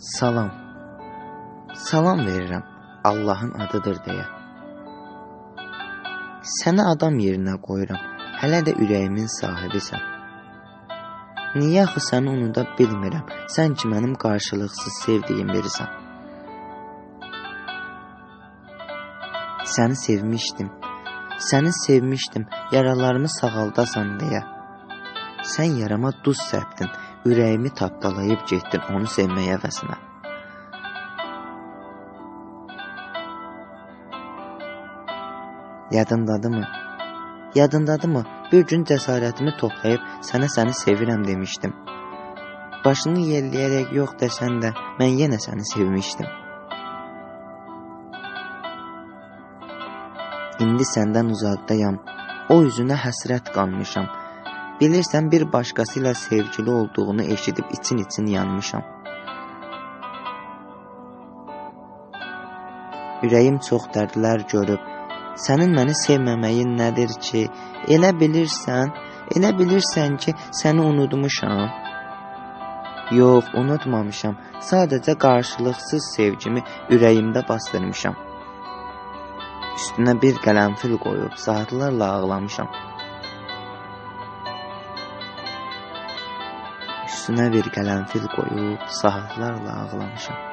Salam. Salam verirəm Allahın adıdır deyə. Səni adam yerinə qoyuram. Hələ də ürəyimin sahibisən. Niyə axı səni unuda bilmirəm? Sən ki mənim qarşılıqsız sevdiyim birisən. Səni sevmişdim. Səni sevmişdim, yaralarımı sağaldasan deyə. Sən yarama duz səpdin, ürəyimi tapdalayıb getdin onu sevməyə əvəzinə. Yadındadımı? Yadındadımı? Bir gün cəsarətimi toplayıb sənə səni sevirəm demişdim. Başını yelləyərək yox desən də mən yenə səni sevmişdim. İndi səndən uzaqdayam. O üzünə həsrət qanmışam. Bilirsən bir başqası ilə sevgili olduğunu eşidib için-için yanmışam. Ürəyim çox dərdlər görüb. Sənin məni sevməməyin nədir ki? Elə bilirsən, elə bilirsən ki, səni unutmuşam. Yox, unutmamışam. Sadəcə qarşılıqsız sevgimi ürəyimdə bastırmışam. Üstünə bir qələmfil qoyub saatlarla ağlamışam. Üstünə bir qələmfil qoyub saatlarla ağlamışam.